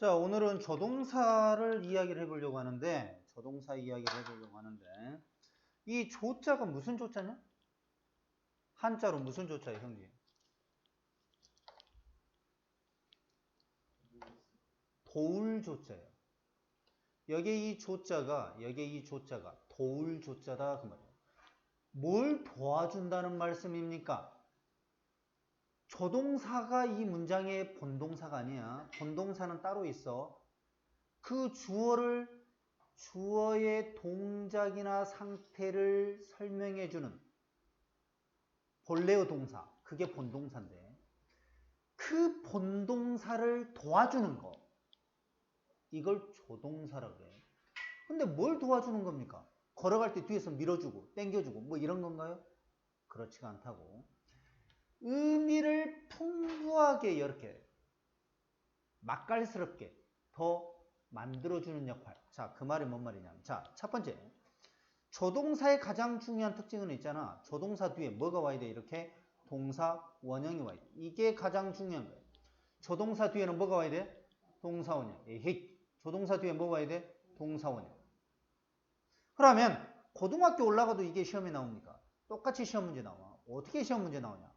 자, 오늘은 조동사를 이야기를 해보려고 하는데, 조동사 이야기를 해보려고 하는데, 이 조자가 무슨 조자냐? 한자로 무슨 조자예요, 형님? 도울 조자예요. 여기 이 조자가, 여기 이 조자가 도울 조자다, 그 말이에요. 뭘 도와준다는 말씀입니까? 조동사가 이 문장의 본동사가 아니야. 본동사는 따로 있어. 그 주어를 주어의 동작이나 상태를 설명해주는 본래의 동사. 그게 본동사인데 그 본동사를 도와주는 거. 이걸 조동사라고 그래. 근데 뭘 도와주는 겁니까? 걸어갈 때 뒤에서 밀어주고 당겨주고 뭐 이런 건가요? 그렇지가 않다고. 의미를 풍부하게 이렇게 맛깔스럽게 더 만들어주는 역할. 자, 그 말이 뭔 말이냐면, 자, 첫 번째. 조동사의 가장 중요한 특징은 있잖아. 조동사 뒤에 뭐가 와야 돼? 이렇게 동사 원형이 와야 돼. 이게 가장 중요한 거예요. 조동사 뒤에는 뭐가 와야 돼? 동사 원형. 에헤이. 조동사 뒤에 뭐가 와야 돼? 동사 원형. 그러면 고등학교 올라가도 이게 시험에 나옵니까? 똑같이 시험 문제 나와. 어떻게 시험 문제 나오냐?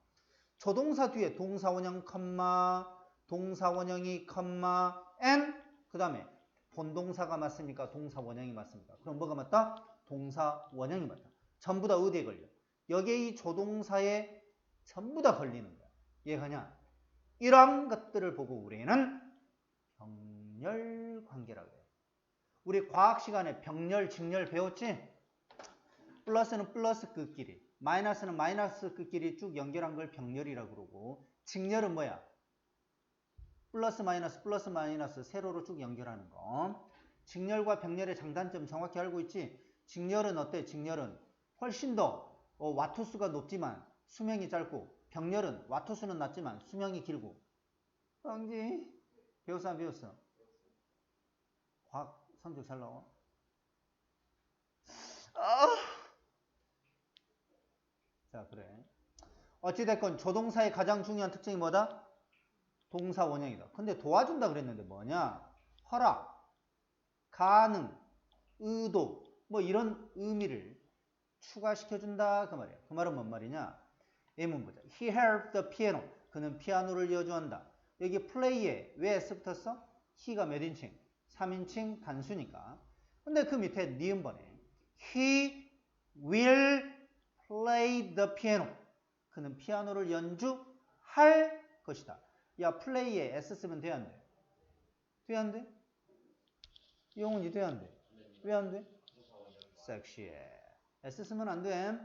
조동사 뒤에 동사 원형 컴마 동사 원형이 컴마 n 그 다음에 본동사가 맞습니까? 동사 원형이 맞습니까? 그럼 뭐가 맞다? 동사 원형이 맞다. 전부 다 어디에 걸려? 여기에 이 조동사에 전부 다 걸리는 거야. 이해가냐? 이러한 것들을 보고 우리는 병렬 관계라고 해요. 우리 과학 시간에 병렬, 직렬 배웠지? 플러스는 플러스 끝끼리, 마이너스는 마이너스 끝끼리 쭉 연결한 걸 병렬이라고 그러고 직렬은 뭐야? 플러스 마이너스 플러스 마이너스 세로로 쭉 연결하는 거. 직렬과 병렬의 장단점 정확히 알고 있지? 직렬은 어때? 직렬은 훨씬 더 어, 와투수가 높지만 수명이 짧고 병렬은 와투수는 낮지만 수명이 길고 형지 배웠어 안 배웠어? 과학 성적 잘 나와? 아! 자 그래 어찌됐건 조동사의 가장 중요한 특징이 뭐다? 동사 원형이다. 근데 도와준다 그랬는데 뭐냐? 허락, 가능, 의도 뭐 이런 의미를 추가시켜준다 그 말이야. 그 말은 뭔 말이냐? 예문 보자. He helped the piano. 그는 피아노를 연주한다. 여기 play에 왜 s 붙었어? he가 몇 인칭? 3인칭 단수니까. 근데 그 밑에 니은번에 He will play the piano. 그는 피아노를 연주할 것이다. 야, 플레이에 S 쓰면 돼, 안 돼? 돼, 안 돼? 영훈이 돼, 안 돼? 왜 안 돼? 섹시해. S 쓰면 안 돼.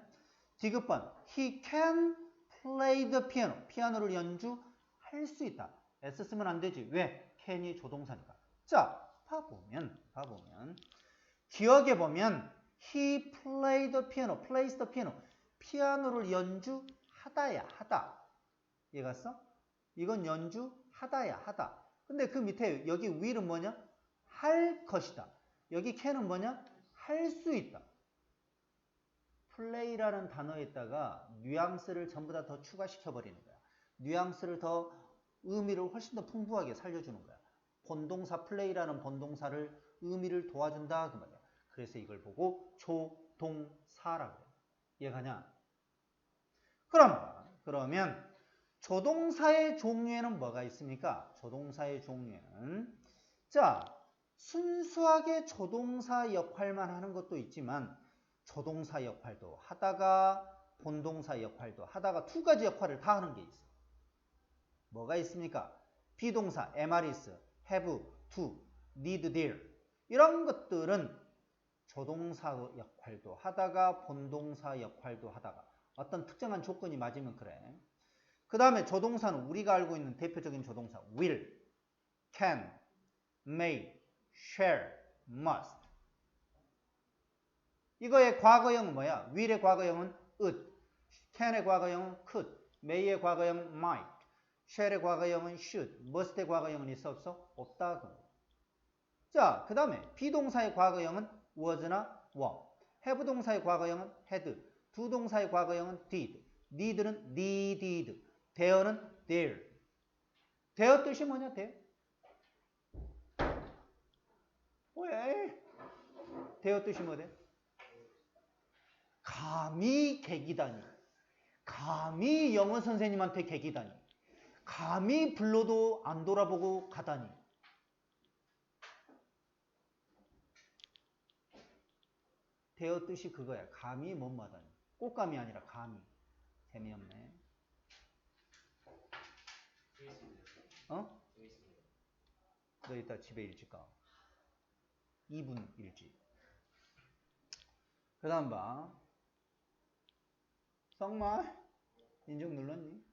디귿번. He can play the piano. 피아노를 연주할 수 있다. S 쓰면 안 되지. 왜? can이 조동사니까. 자, 봐보면, 봐보면. 기억해 보면, he played the piano, plays the piano. 피아노를 연주하다야, 하다. 이해갔어? 이건 연주하다야, 하다. 근데 그 밑에 여기 will은 뭐냐? 할 것이다. 여기 can은 뭐냐? 할 수 있다. play라는 단어에다가 뉘앙스를 전부 다 더 추가시켜 버리는 거야. 뉘앙스를 더 의미를 훨씬 더 풍부하게 살려주는 거야. 본동사 play라는 본동사를 의미를 도와준다 그 말이야. 그래서 이걸 보고 조동사라고 해. 이해가냐? 그럼 그러면 조동사의 종류에는 뭐가 있습니까? 조동사의 종류에는 자 순수하게 조동사 역할만 하는 것도 있지만 조동사 역할도 하다가 본동사 역할도 하다가 두 가지 역할을 다 하는 게 있어. 뭐가 있습니까? 비동사, MRIS, have, to, need, there 이런 것들은 조동사 역할도 하다가 본동사 역할도 하다가 어떤 특정한 조건이 맞으면 그래. 그 다음에 조동사는 우리가 알고 있는 대표적인 조동사 will, can, may, shall, must 이거의 과거형은 뭐야? will의 과거형은 would, can의 과거형은 could, may의 과거형은 might, shall의 과거형은 should, must의 과거형은 있어 없어? 없다. 자, 그 다음에 비동사의 과거형은 was나 were. have 동사의 과거형은 had. 두 동사의 과거형은 did. need는 needed. 대어는 there. 대어 뜻이 뭐냐? 대어? 왜? 대어 뜻이 뭐래? 감히 계기다니. 감히 영어 선생님한테 계기다니. 감히 불러도 안 돌아보고 가다니. 대어 뜻이 그거야. 감히 못마다니. 꽃감이 아니라 감히. 재미없네. 어? 너 이따 집에 일찍 가. 2분 일찍. 그 다음 봐. 정말? 인증 눌렀니?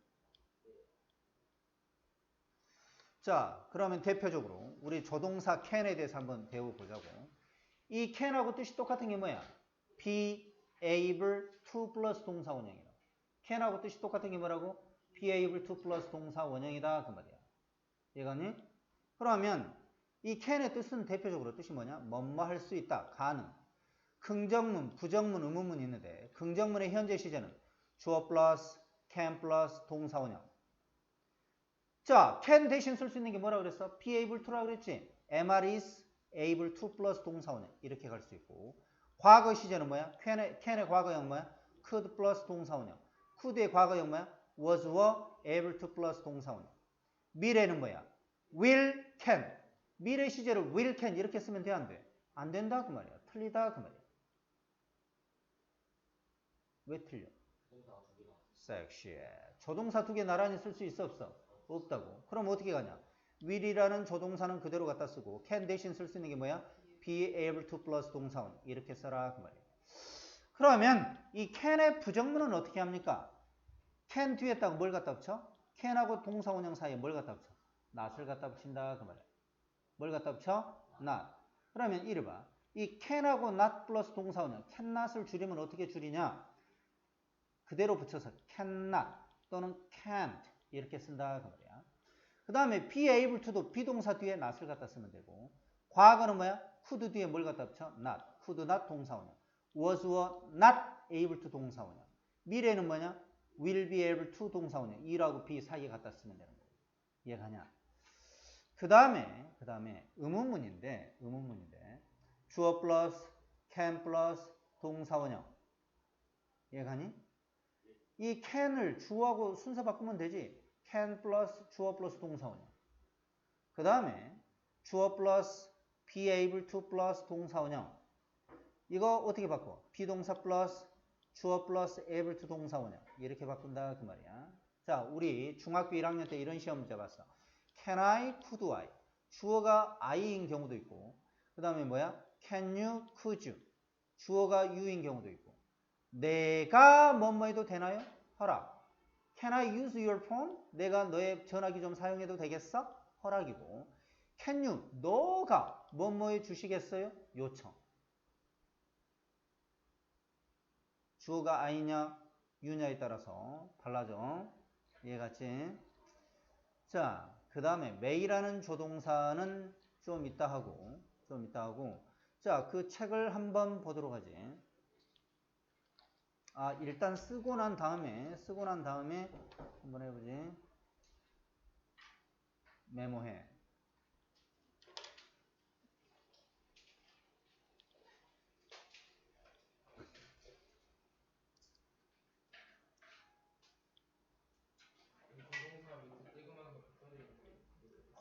자, 그러면 대표적으로 우리 조동사 can에 대해서 한번 배워보자고. 이 can하고 뜻이 똑같은 게 뭐야? be able to 플러스 동사 원형이다. can하고 뜻이 똑같은 게 뭐라고? be able to 플러스 동사 원형이다. 그 말이야. 이해가니? 그러면 이 can의 뜻은 대표적으로 뜻이 뭐냐? 뭐뭐 할 수 있다. 가능. 긍정문, 부정문, 의문문이 있는데 긍정문의 현재 시제는 주어 플러스 can 플러스 동사 원형. 자, can 대신 쓸 수 있는 게 뭐라 그랬어? be able to라 그랬지? MR is able to 플러스 동사 원형. 이렇게 갈 수 있고 과거 시제는 뭐야? can의, can의 과거형 뭐야? could 플러스 동사 원형. could의 과거형 뭐야? was were able to 플러스 동사 원형. 미래는 뭐야? will can. 미래 시제를 will can 이렇게 쓰면 돼, 안 돼? 안 된다 그 말이야. 틀리다 그 말이야. 왜 틀려? 섹시해. 조동사 두 개 나란히 쓸 수 있어 없어? 없다고. 그럼 어떻게 가냐? Will이라는 조동사는 그대로 갖다 쓰고 can 대신 쓸 수 있는 게 뭐야? be able to 플러스 동사원 이렇게 써라 그 말이야. 그러면 이 can의 부정문은 어떻게 합니까? can 뒤에다가 뭘 갖다 붙여? can하고 동사 원형 사이에 뭘 갖다 붙여? not을 갖다 붙인다 그 말이야. 뭘 갖다 붙여? not. 그러면 이리 봐. 이 can하고 not 플러스 동사 원형 cannot을 줄이면 어떻게 줄이냐? 그대로 붙여서 cannot 또는 can't 이렇게 쓴다 그 말이야. 그 다음에 be able to도 비동사 뒤에 not을 갖다 쓰면 되고 과거는 뭐야? could 뒤에 뭘 갖다 붙여? not. could not 동사원형. was were not able to 동사원형. 미래는 뭐냐? will be able to 동사원형. 이라고 be 사이에 갖다 쓰면 되는 거고. 이해가냐? 그 다음에 그 다음에 의문문인데 의문문인데 주어 플러스 can 플러스 동사원형. 이해가니? 이 can을 주어하고 순서 바꾸면 되지. Can 플러스 주어 플러스 동사원형. 그 다음에 주어 플러스 be able to 플러스 동사원형. 이거 어떻게 바꿔? 비동사 플러스 주어 플러스 able to 동사원형. 이렇게 바꾼다 그 말이야. 자, 우리 중학교 1학년 때 이런 시험 문제 봤어. can I, could I. 주어가 I인 경우도 있고 그 다음에 뭐야? can you, could you. 주어가 you인 경우도 있고 내가 뭐뭐 해도 되나요? 허락. Can I use your phone? 내가 너의 전화기 좀 사용해도 되겠어? 허락이고. Can you? 너가 뭐뭐 해 주시겠어요? 요청. 주어가 아이냐, 유냐에 따라서 달라져. 이해갔지? 자, 그 다음에 may라는 조동사는 좀 이따 하고, 좀 이따 하고. 자, 그 책을 한번 보도록 하지. 아, 일단 쓰고 난 다음에, 쓰고 난 다음에 한번 해보지. 메모해.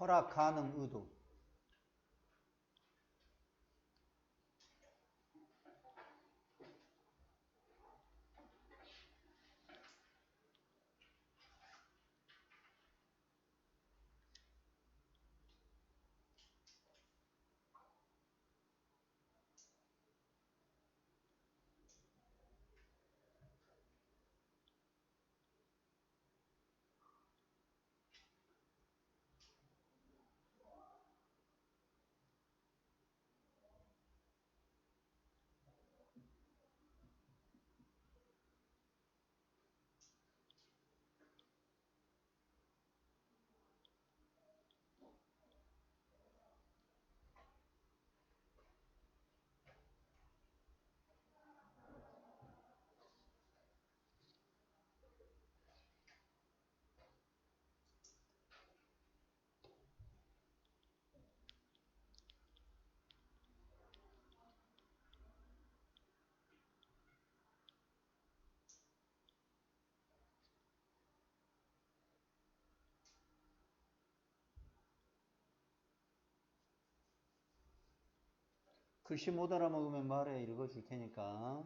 허락 가능 의도. 글씨 못 알아먹으면 말해 읽어줄 테니까.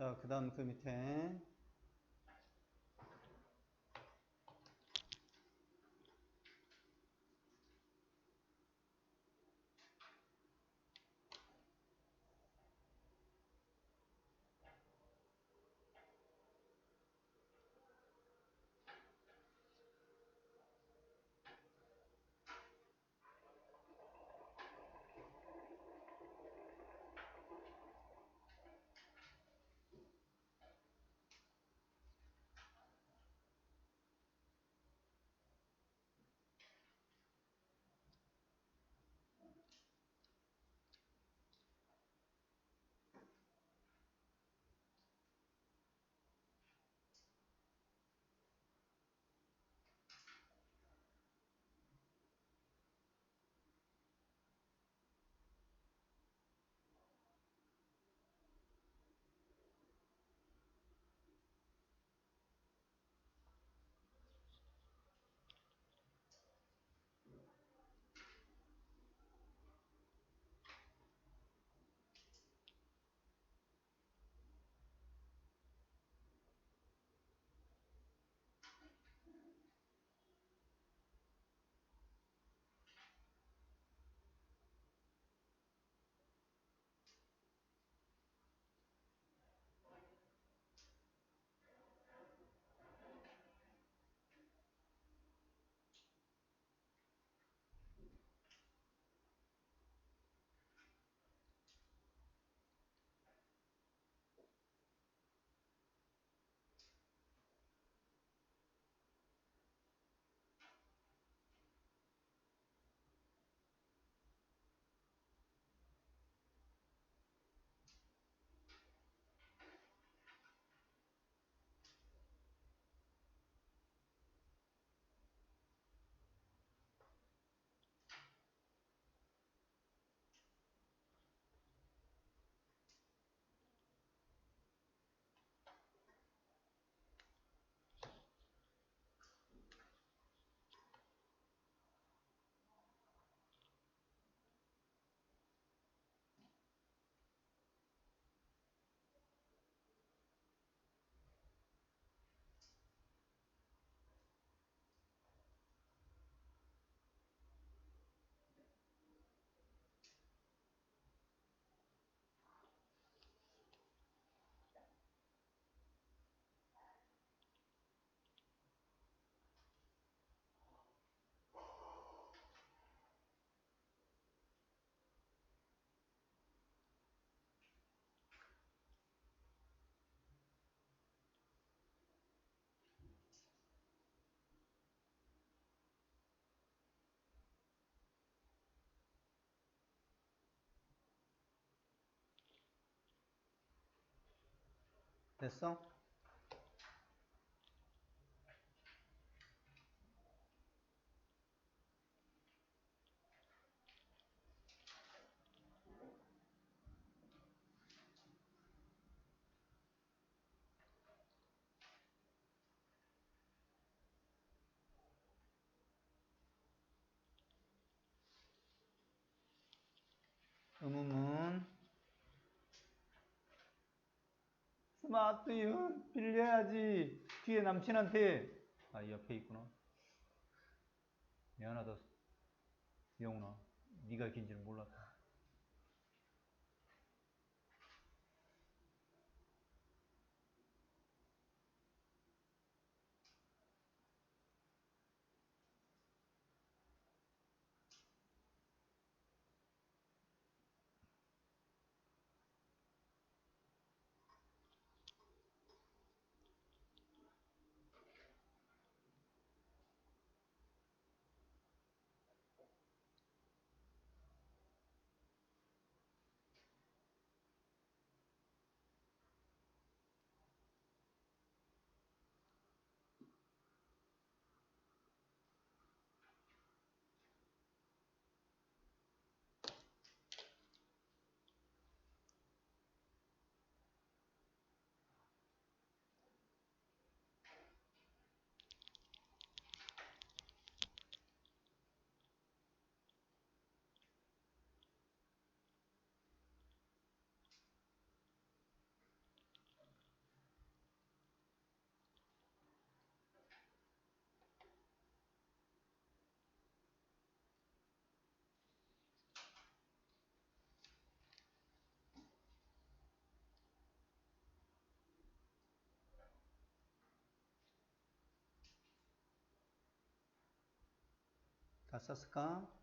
자, 그 다음 그 밑에 됐어? 의문문 스 마트윤 빌려야지. 뒤에 남친한테. 아 옆에 있구나. 미안하다 영훈아. 네가 긴지는 몰랐다 다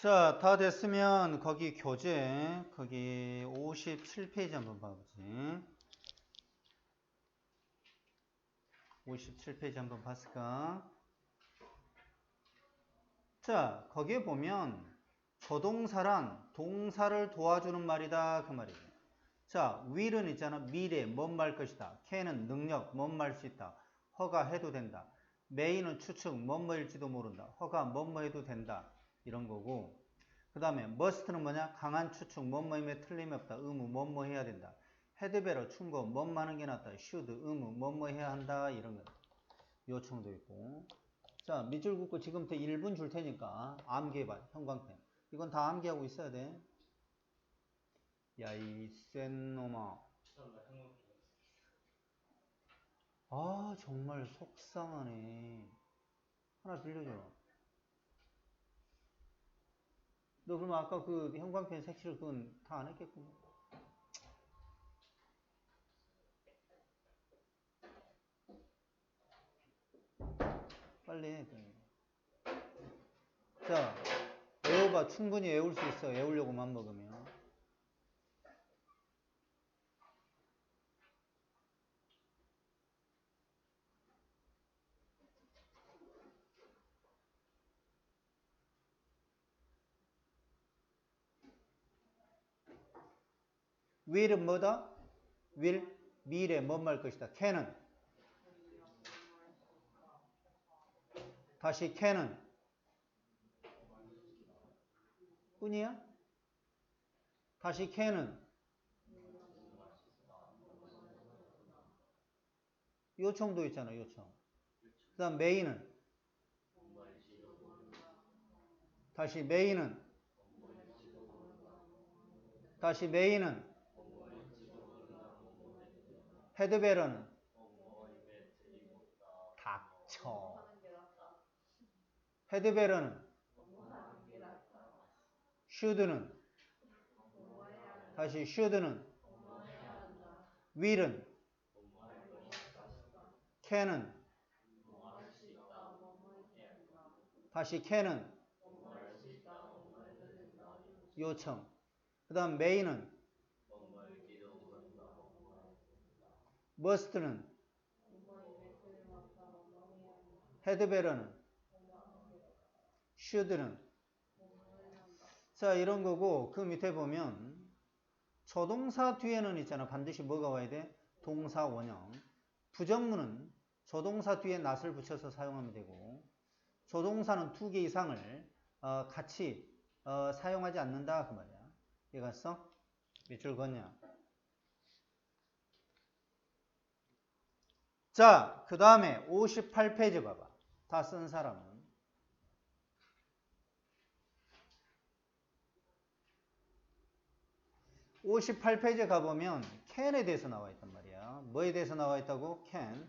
자, 다 됐으면 거기 교재 거기 57페이지 한번 봐보지. 57페이지 한번 봤을까? 자, 거기에 보면 조동사란 동사를 도와주는 말이다 그 말이에요. 자, will은 있잖아. 미래, 뭔 말 것이다. can은 능력, 뭔 말 수 있다. 허가 해도 된다. may는 추측, 뭔 뭐일지도 모른다. 허가, 뭔뭐 해도 된다. 이런 거고 그 다음에 must는 뭐냐? 강한 추측, 뭔뭐임에 틀림이 없다. 의무, 뭔뭐 해야 된다. 헤드베러, 충고, 뭔 많은 게 낫다. should, 의무, 뭔뭐 해야 한다. 이런 거 요청도 있고 자 밑줄 긋고 지금부터 1분 줄 테니까 암기해봐. 형광펜 이건 다 암기하고 있어야 돼. 야 이 센 놈아 아 정말 속상하네 하나 빌려줘라 너 그럼 아까 그 형광펜 색칠 그건 다 안 했겠구나. 빨리 해. 자, 외워봐. 충분히 외울 수 있어. 외우려고만 먹으면. Will은 뭐다? will 미래 뭔말 것이다. can은 다시 can은 뿐이야? 다시 can은 요청도 있잖아. 요청. 그 다음 may는 다시 may는 다시 may는 헤드베러는 닥쳐. 헤드베러는 should는 다시 should는 will은 can은 다시 can은 요청 그 다음 must는? 헤드베러는? should는? 자 이런 거고 그 밑에 보면 조동사 뒤에는 있잖아. 반드시 뭐가 와야 돼? 동사 원형. 부정문은 조동사 뒤에 낫을 붙여서 사용하면 되고 조동사는 두 개 이상을 어, 같이 어, 사용하지 않는다. 그 말이야. 이해갔어? 밑줄 걷냐 자, 그 다음에 58페이지 봐봐. 다 쓴 사람은. 58페이지에 가보면 can에 대해서 나와 있단 말이야. 뭐에 대해서 나와 있다고? can.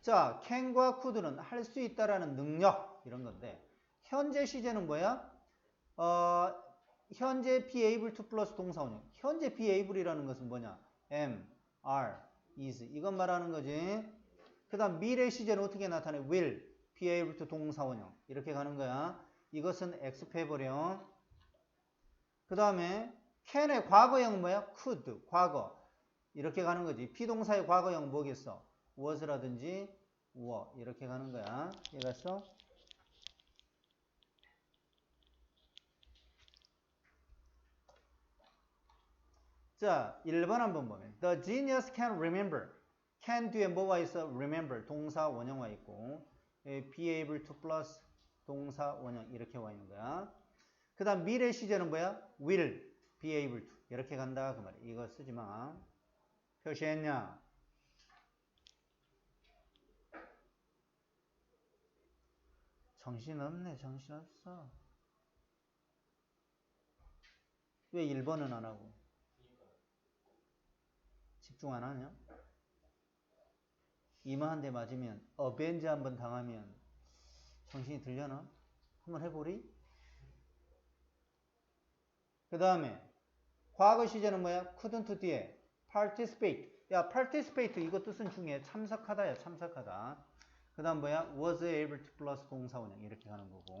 자, can과 could는 할 수 있다라는 능력 이런 건데 현재 시제는 뭐야? 어, 현재 be able to 플러스 동사 원형. 현재 be able이라는 것은 뭐냐? am, are, is 이건 말하는 거지. 그 다음 미래 시제는 어떻게 나타내? will, be able to 동사원형 이렇게 가는 거야. 이것은 패버려. 그 다음에 can의 과거형 뭐야? could, 과거 이렇게 가는 거지. 비동사의 과거형 뭐겠어? was라든지 were 이렇게 가는 거야. 이해갔어? 자, 1번 한번 보면 The genius can remember. Can 뒤에 뭐가 있어? remember 동사 원형 와 있고 예, be able to plus 동사 원형 이렇게 와 있는 거야. 그 다음 미래 시제는 뭐야? will be able to 이렇게 간다 그 말이야. 이거 쓰지 마. 표시했냐? 정신없네 정신없어. 왜 1번은 안 하고? 집중 안 하냐? 이마 한 대 맞으면 어벤지 한번 당하면 정신이 들려나? 한번 해보리? 그 다음에 과거 시제는 뭐야? couldn't 뒤에 participate 야 participate 이거 뜻은 중에 참석하다 야 참석하다 그 다음 뭐야? was able to 플러스 동사원형 이렇게 가는 거고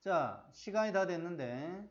자 시간이 다 됐는데